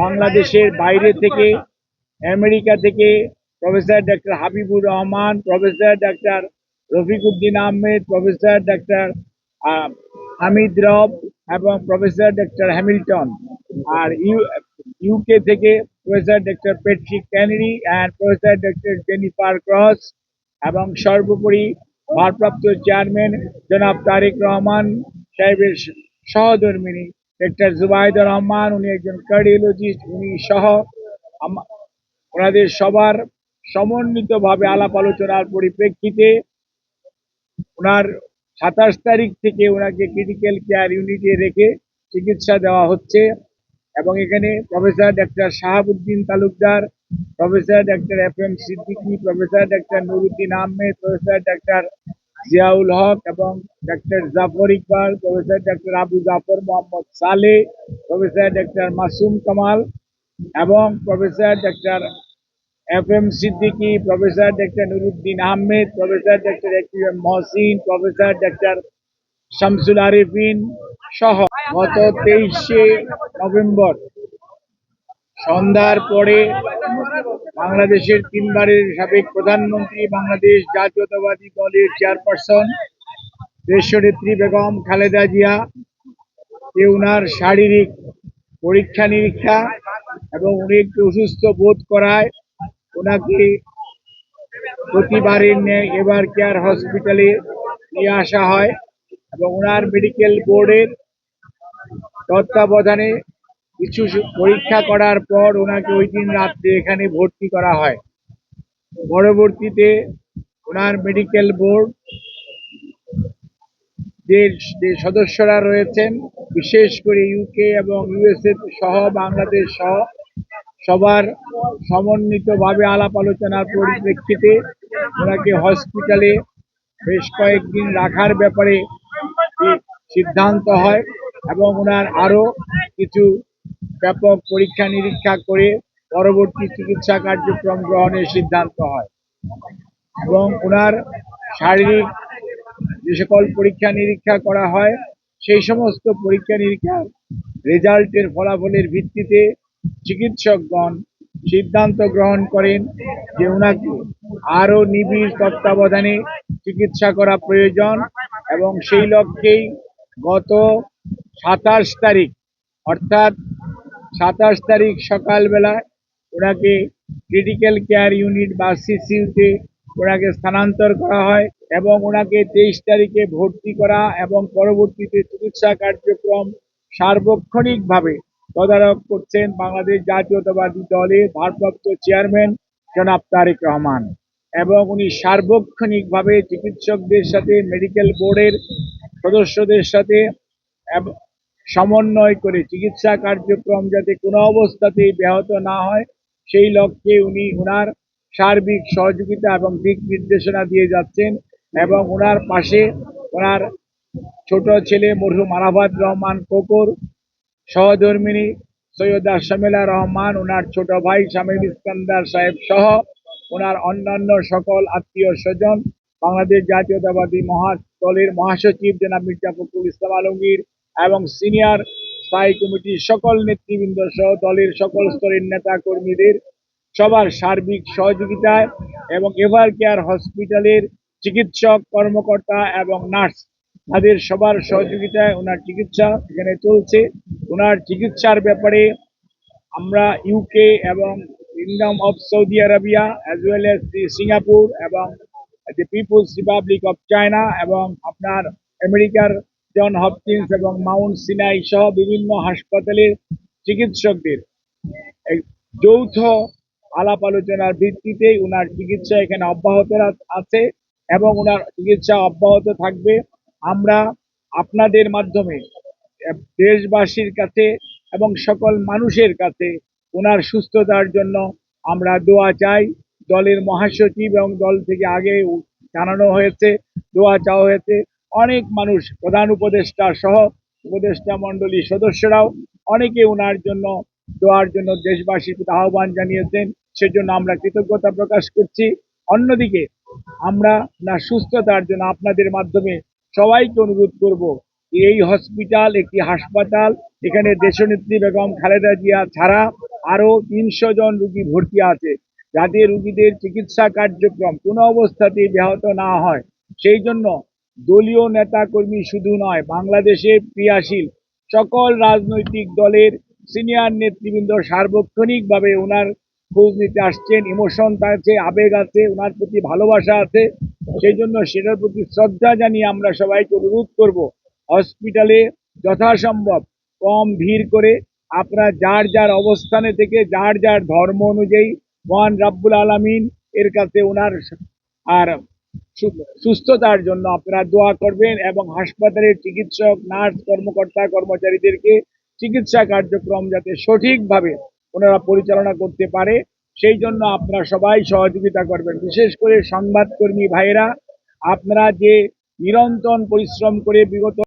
বাংলাদেশের বাইরে থেকে, আমেরিকা থেকে professor doctor Habibur Rahman, professor doctor Rafiquddin Ahmed, professor doctor Hamid Rob এবং প্রফেসর ডক্টর হ্যামিল্টন। আর ইউ, ইউকে থেকে professor doctor Patrick Canary and professor doctor Jennifer Cross এবং সর্বোপরি ভারপ্রাপ্ত চেয়ারম্যান জনাব তারেক রহমান, সাহেবের সহধর্মিনী ডক্টর জুবাইদুর রহমান উনি একজন কার্ডিওলজিস্ট উনি সহ ওনাদের সবার সমন্বিতভাবে আলাপ আলোচনার পরিপ্রেক্ষিতে ওনার সাতাশ তারিখ থেকে ওনাকে ক্রিটিক্যাল কেয়ার ইউনিটে রেখে চিকিৎসা দেওয়া হচ্ছে এবং এখানে professor doctor Shahabuddin Talukdar professor doctor F M Siddiqui professor doctor Nuruddin Ahmed professor doctor Ziaul Haque এবং doctor Jafar Iqbal, professor doctor Abu Jafar Mohammad Saleh, professor doctor Masum Kamal এবং professor doctor F M Siddiqui, professor doctor Nuruddin Ahmed, professor doctor M Mohsin, professor doctor Shamsul Arefin সহ গত তেইশে November. সন্ধ্যার পরে বাংলাদেশের তিনবারের সাবেক প্রধানমন্ত্রী বাংলাদেশ জাতীয়তাবাদী দলের চেয়ারপারসন দেশনেত্রী বেগম খালেদা জিয়া, এ উনার শারীরিক পরীক্ষা নিরীক্ষা এবং উনি একটু অসুস্থ বোধ করায় ওনাকে প্রতিবারের ন্যায় এবার কেয়ার হসপিটালে নিয়ে আসা হয় এবং ওনার মেডিকেল বোর্ডের তত্ত্বাবধানে কিছু পরীক্ষা করার পর ওনাকে ওই দিন রাত্রে এখানে ভর্তি করা হয়। পরবর্তীতে ওনার মেডিকেল বোর্ড যে সদস্যরা রয়েছেন, বিশেষ করে ইউকে এবং ইউএসএ সহ বাংলাদেশ সহ সবার সমন্বিতভাবে আলাপ আলোচনার পরিপ্রেক্ষিতে ওনাকে হসপিটালে বেশ কয়েকদিন রাখার ব্যাপারে সিদ্ধান্ত হয় এবং ওনার আরও কিছু ব্যাপক পরীক্ষা নিরীক্ষা করে পরবর্তী চিকিৎসা কার্যক্রম গ্রহণের সিদ্ধান্ত হয় এবং ওনার শারীরিক যে সকল পরীক্ষা নিরীক্ষা করা হয়, সেই সমস্ত পরীক্ষা নিরীক্ষার রেজাল্টের ফলাফলের ভিত্তিতে চিকিৎসকগণ সিদ্ধান্ত গ্রহণ করেন যে ওনাকে আরও নিবিড় তত্ত্বাবধানে চিকিৎসা করা প্রয়োজন এবং সেই লক্ষ্যেই গত সাতাশ তারিখ, অর্থাৎ সাতাশ তারিখ সকালবেলায় ওনাকে ক্রিটিক্যাল কেয়ার ইউনিট বা সিসিউতে ওনাকে স্থানান্তর করা হয় এবং ওনাকে তেইশ তারিখে ভর্তি করা এবং পরবর্তীতে চিকিৎসা কার্যক্রম সার্বক্ষণিকভাবে তদারক করছেন বাংলাদেশ জাতীয়তাবাদী দলের ভারপ্রাপ্ত চেয়ারম্যান জনাব তারেক রহমান এবং উনি সার্বক্ষণিকভাবে চিকিৎসকদের সাথে মেডিকেল বোর্ডের সদস্যদের সাথে সমন্বয় করে চিকিৎসা কার্যক্রম যাতে কোনো অবস্থাতেই ব্যাহত না হয়, সেই লক্ষ্যে উনি ওনার সার্বিক সহযোগিতা এবং দিক নির্দেশনা দিয়ে যাচ্ছেন এবং ওনার পাশে ওনার ছোট ছেলে মরহুম আরাফাত রহমান কোকর সহধর্মিনী সৈয়দা শামিলা রহমান ওনার ছোট ভাই শামিল ইস্কান্দার সাহেব সহ ওনার অন্যান্য সকল আত্মীয় স্বজন, বাংলাদেশ জাতীয়তাবাদী মহা দলের মহাসচিব জনাব মির্জা ফখরুল ইসলাম আলমগীর এবং সিনিয়র স্থায়ী কমিটির সকল নেতৃবৃন্দ সহ দলের সকল স্তরের নেতা কর্মীদের সবার সার্বিক সহযোগিতায় এবং এভার কেয়ার হসপিটালের চিকিৎসক, কর্মকর্তা এবং নার্স তাদের সবার সহযোগিতায় ওনার চিকিৎসা এখানে চলছে। ওনার চিকিৎসার ব্যাপারে আমরা ইউকে এবং kingdom of Saudi Arabia as well as the Singapore এবং the people's republic of China এবং আপনার আমেরিকার জন হপকিন্স এবং মাউন্ট সিনাই সহ বিভিন্ন হাসপাতালের চিকিৎসকদের যৌথ আলাপ আলোচনার ভিত্তিতেই ওনার চিকিৎসা এখানে অব্যাহত আছে এবং ওনার চিকিৎসা অব্যাহত থাকবে। আমরা আপনাদের মাধ্যমে দেশবাসীর কাছে এবং সকল মানুষের কাছে ওনার সুস্থতার জন্য আমরা দোয়া চাই। দলের মহাসচিব এবং দল থেকে আগে জানানো হয়েছে, দোয়া চাওয়া হয়েছে। অনেক মানুষ প্রধান উপদেষ্টা সহ উপদেষ্টা মণ্ডলীর সদস্যরাও অনেকে ওনার জন্য দোয়ার জন্য দেশবাসীর প্রতি আহ্বান জানিয়েছেন। সেজন্য আমরা কৃতজ্ঞতা প্রকাশ করছি। অন্যদিকে আমরা না সুস্থতার জন্য আপনাদের মাধ্যমে সবাইকে অনুরোধ করব, এই হসপিটাল, একটি হাসপাতাল, এখানে দেশনেত্রী বেগম খালেদা জিয়া ছাড়া আরও তিনশো জন রুগী ভর্তি আছে। যাতে রুগীদের চিকিৎসা কার্যক্রম কোনো অবস্থাতেই ব্যাহত না হয়। সেই জন্য দলীয় নেতা কর্মী শুধু নয় বাংলাদেশে ক্রিয়াশীল সকল রাজনৈতিক দলের সিনিয়র নেতৃবৃন্দ সার্বক্ষণিকভাবে ওনার খোঁজ নিতে আসছেন। ইমোশন আছে, আবেগ আছে ওনার প্রতি ভালোবাসা আছে। সেই জন্য সেটার প্রতি শ্রদ্ধা জানিয়ে আমরা সবাইকে অনুরোধ করব, হসপিটালে যথাসম্ভব কম ভিড় করে আপনারা যার যার অবস্থানে থেকে যার যার ধর্ম অনুযায়ী মহান রাব্বুল আলামিন এর কাছে ওনার আর সুস্থতার জন্য আপনারা দোয়া করবেন এবং হাসপাতালের চিকিৎসক, নার্স, কর্মকর্তা, কর্মচারীদেরকে চিকিৎসা কার্যক্রম যাতে সঠিকভাবে ওনারা পরিচালনা করতে পারে, সেই জন্য আপনারা সবাই সহযোগিতা করবেন। বিশেষ করে সংবাদকর্মী ভাইয়েরা, আপনারা যে নিরন্তর পরিশ্রম করে বিগত